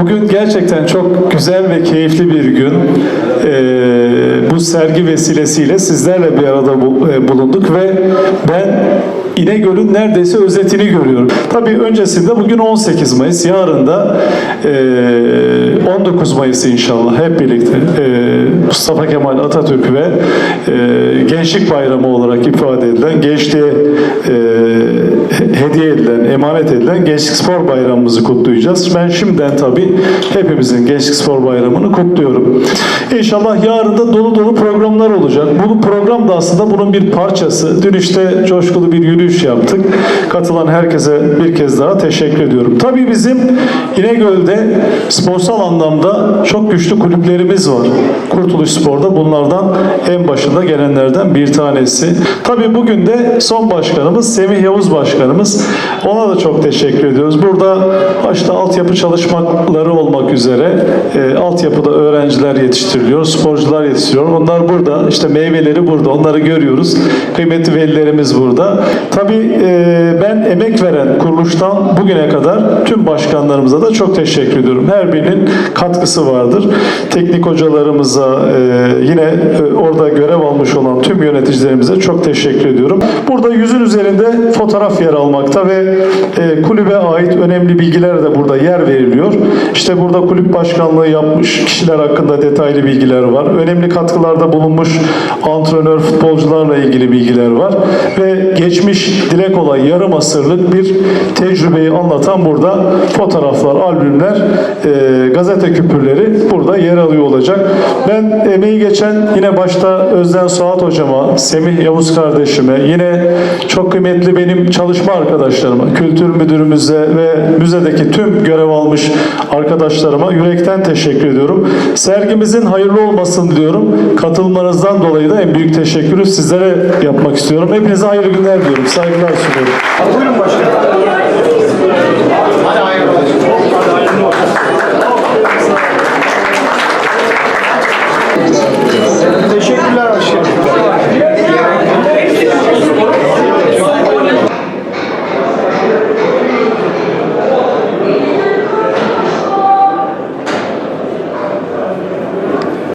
Bugün gerçekten çok güzel ve keyifli bir gün. Ee, bu sergi vesilesiyle sizlerle bir arada e, bulunduk ve ben İnegöl'ün neredeyse özetini görüyorum. Tabii öncesinde bugün 18 Mayıs, yarın da e, 19 Mayıs inşallah hep birlikte e, Mustafa Kemal Atatürk ve e, Gençlik Bayramı olarak ifade edilen, gençliğe e, hediye edilen, emanet edilen Gençlik Spor Bayramımızı kutlayacağız. Ben şimdiden tabii hepimizin Gençlik Spor Bayramı'nı kutluyorum. İnşallah yarın da dolu dolu programlar olacak. Bu program da aslında bunun bir parçası. Dün işte coşkulu bir yürüyüş yaptık. Katılan herkese bir kez daha teşekkür ediyorum. Tabii bizim İnegöl'de sporsal anlamda çok güçlü kulüplerimiz var. Kurtuluş Spor'da bunlardan en başında gelenlerden bir tanesi. Tabii bugün de son başkanımız Semih Yavuz Başkanımız. Ona da çok teşekkür ediyoruz. Burada başta altyapı çalışmaları olmak üzere e, altyapıda öğrenciler yetiştiriliyor, sporcular yetiştiriliyor. Onlar burada, işte meyveleri burada, onları görüyoruz. Kıymetli velilerimiz burada. Tabii e, ben emek veren kuruluştan bugüne kadar tüm başkanlarımıza da çok teşekkür ediyorum. Her birinin katkısı vardır. Teknik hocalarımıza, e, yine e, orada görev almış olan tüm yöneticilerimize çok teşekkür ediyorum. Burada yüzün üzerinde fotoğraf yer almakta ve e, kulübe ait önemli bilgiler de burada yer veriliyor. İşte burada kulüp başkanlığı yapmış kişiler hakkında detaylı bilgiler var. Önemli katkılarda bulunmuş antrenör, futbolcularla ilgili bilgiler var. Ve geçmiş dile kolay yarım asırlık bir tecrübeyi anlatan burada fotoğraflar, albümler, e, gazete küpürleri burada yer alıyor olacak. Ben emeği geçen yine başta Özden Suat hocama, Semih Yavuz kardeşime, yine çok kıymetli benim çalışma arkadaşlarıma, kültür müdürümüze ve müzedeki tüm görev almış arkadaşlarıma yürekten teşekkür ediyorum. Sergimizin hayırlı olmasını diliyorum. Katılmanızdan dolayı da en büyük teşekkürü sizlere yapmak istiyorum. Hepinize hayırlı günler diliyorum. Saygılar sunuyorum. Buyurun başkanım.